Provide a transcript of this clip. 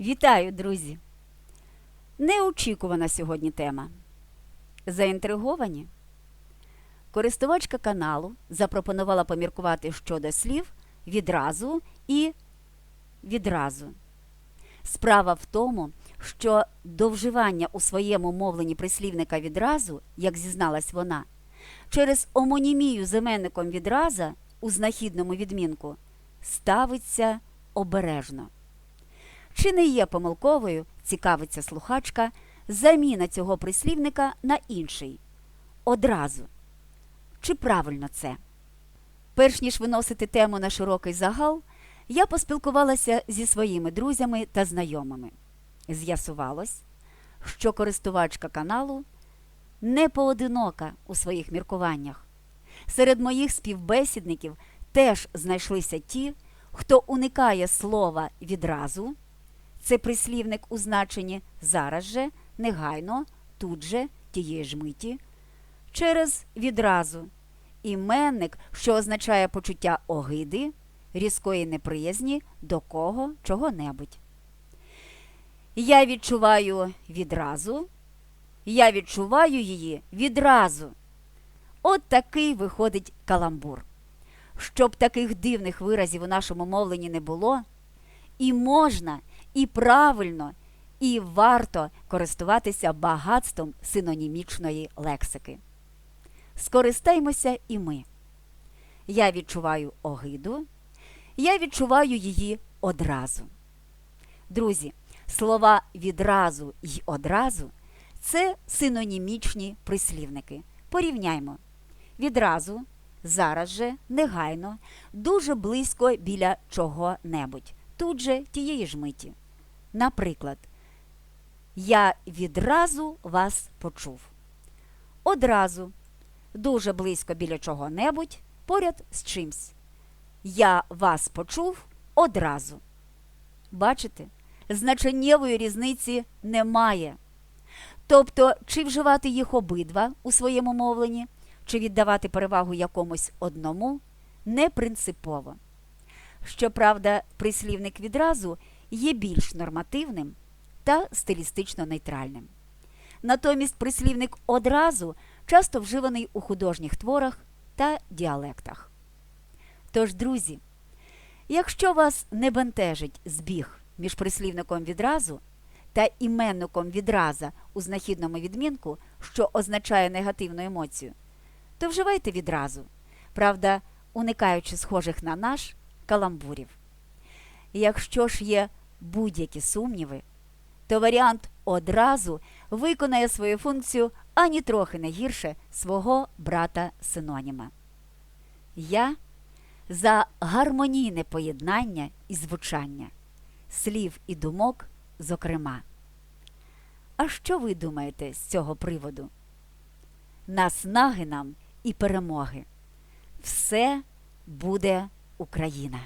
Вітаю, друзі! Неочікувана сьогодні тема. Заінтриговані? Користувачка каналу запропонувала поміркувати щодо слів відразу і відразу. Справа в тому, що до вживання у своєму мовленні прислівника відразу, як зізналась вона, через омонімію з іменником відраза у знахідному відмінку ставиться обережно. Чи не є помилковою, цікавиться слухачка, заміна цього прислівника на інший одразу. Чи правильно це? Перш ніж виносити тему на широкий загал, я поспілкувалася зі своїми друзями та знайомими. З'ясувалось, що користувачка каналу не поодинока у своїх міркуваннях. Серед моїх співбесідників теж знайшлися ті, хто уникає слова відразу. Це прислівник у значенні зараз же, негайно, тут же, тієї ж миті, через відразу. Іменник, що означає почуття огиди, різкої неприязні до кого чого-небудь. Я відчуваю відразу, я відчуваю її відразу. От такий виходить каламбур. Щоб таких дивних виразів у нашому мовленні не було, і можна, і правильно, і варто користуватися багатством синонімічної лексики. Скористаймося і ми. Я відчуваю огиду, я відчуваю її одразу. Друзі, слова відразу й одразу це синонімічні прислівники. Порівняймо. Відразу, зараз же, негайно, дуже близько біля чого-небудь, тут же тієї ж миті. Наприклад, я відразу вас почув. Одразу, дуже близько біля чого-небудь, поряд з чимсь. Я вас почув одразу. Бачите, значеннєвої різниці немає. Тобто, чи вживати їх обидва у своєму мовленні, чи віддавати перевагу якомусь одному не принципово. Щоправда, прислівник відразу є більш нормативним та стилістично нейтральним. Натомість прислівник одразу часто вживаний у художніх творах та діалектах. Тож, друзі, якщо вас не бентежить збіг між прислівником відразу та іменником відраза у знахідному відмінку, що означає негативну емоцію, то вживайте відразу, правда, уникаючи схожих на наш каламбурів. Якщо ж є будь-які сумніви, то варіант одразу виконає свою функцію ані трохи не гірше свого брата-синоніма. Я за гармонійне поєднання і звучання, слів і думок, зокрема. А що ви думаєте з цього приводу? Наснаги нам і перемоги. Все буде Україна!